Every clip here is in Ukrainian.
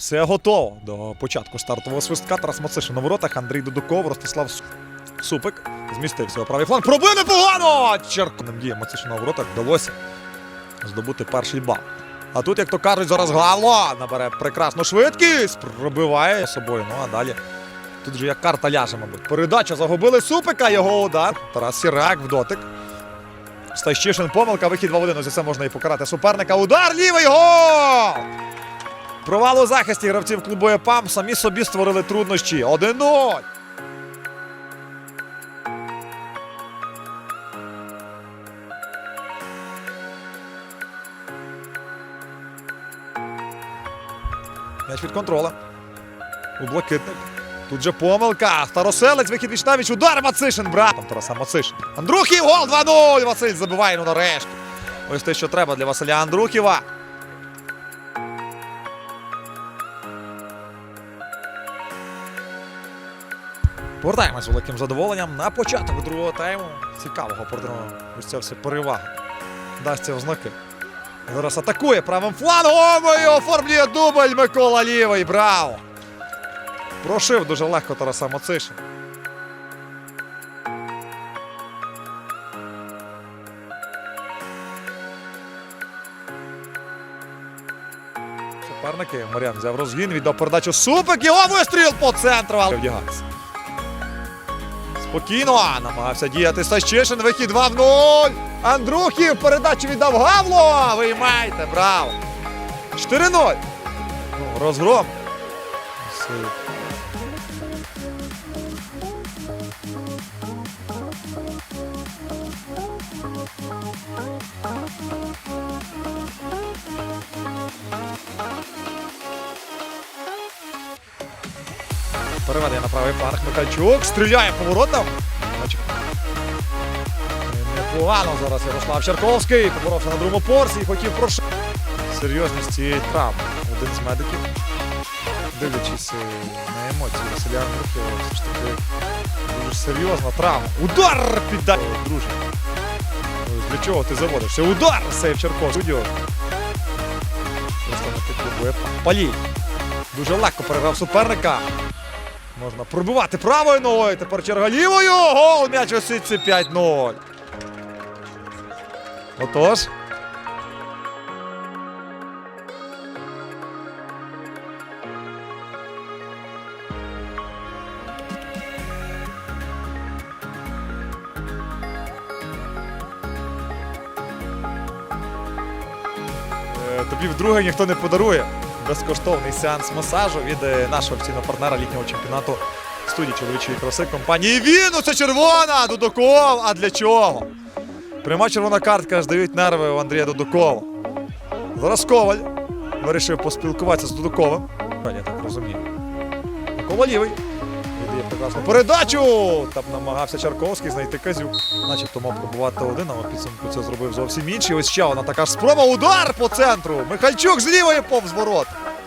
Все готово до початку стартового свистка. Тарас Мацишин на воротах. Андрій Дудуков, Ростислав Супик. Змістився у правий фланг. Пробив непогано! Черконим діє Мацишина на воротах вдалося здобути перший бал. А тут, як то кажуть, зараз Гавло набере прекрасну швидкість, пробиває собою. Ну а далі. Тут же як карта ляже, мабуть. Передача загубили Супика, його удар. Тарас Сірак в дотик. Стащишин помилка, вихід 2 в 1. Ось це можна і покарати суперника. Удар лівий гол! Провал у захисті гравців клубу ЕПАМ самі собі створили труднощі. 1-0. М'яч під контролем. У блакитник. Тут же помилка. Староселець, вихід Вічнавіч, удар Мацишин, брат. Там Тараса Мацишин. Андрухів, гол 2-0. Василь забиває, ну нарешті. Ось те, що треба для Василя Андрухіва. Повертаємось великим задоволенням на початок другого тайму. Цікавого продано. Ось ця вся перевага. Дасться в знаки. Зараз атакує правим флангом і оформлює дубль Микола Лівий. Браво! Прошив дуже легко Тараса Мацишин. Суперники Мар'ян взяв розгін, віддав передачу Супик, його вистріл по центру. але Вдягався. Спокійно намагався діяти Сащишин. Вихід 2 в 0. Андрухів передачу віддав Гавло. Виймайте, браво. 4-0. Ну, Розгром. Переведення на правий фланг Михайчук. Стріляє поворотом. Непогано зараз Ярослав Черковський. Поборовся на другому порції. Хотів прошити. Серйозність цієї травми. Один з медиків. Дивлячись е, на емоції Василя Андрухова, все ж таки дуже серйозна травма. Удар піддай! Друже. Для чого ти заводишся? Удар! Сейв Черковський. Представники клубу ЕПА. Палій. Дуже легко переграв суперника. Можна пробивати правою ногою. Тепер черга лівою. Гол! М'яч у сітці 5-0. Отож. Е, Тобі вдруге ніхто не подарує безкоштовний сеанс масажу від е, нашого офіційного партнера літнього чемпіонату студії чоловічої краси компанії Віну. Це червона! Дудуков! А для чого? Пряма червона картка ж дають нерви у Андрія Дудукова. Зараз Коваль вирішив поспілкуватися з Дудуковим. Я так розумію. Микола лівий. Віддає прекрасну передачу! Там намагався Чарковський знайти Казюк. Начебто мав пробувати один, але підсумку це зробив зовсім інший. Ось ще одна така ж спроба. Удар по центру. Михальчук з лівої повз ворот.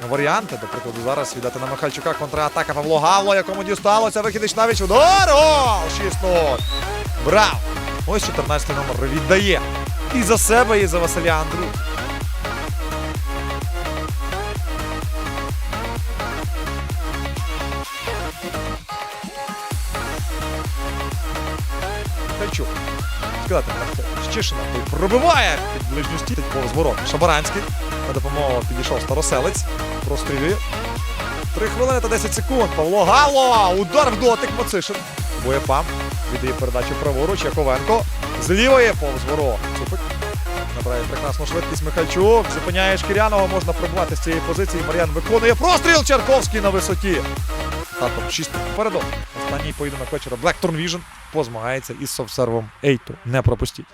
Варіанти, до прикладу, зараз віддати на Михальчука контратака Павло Гавло, якому дісталося. Вихід навіть удар. О! 6-0. Браво! Ось 14 номер віддає. І за себе, і за Василя Андрю. Сказати, так, Щишина пробиває під ближню стіну повз ворот. Шабаранський. На допомогу підійшов Староселець. Прострілює. Три хвилини та 10 секунд. Павло Гало! Удар в дотик Мацишин. Боєпам. Віддає передачу праворуч. Яковенко. З лівої повз ворот. Цупик. Набирає прекрасну швидкість Михальчук. Зупиняє Шкіряного. Можна пробувати з цієї позиції. Мар'ян виконує простріл. Чарковський на висоті. Татом 6 попередок. Останній поєдинок вечора. Blackthorn Vision позмагається із Совсервом Ейту. Не пропустіть.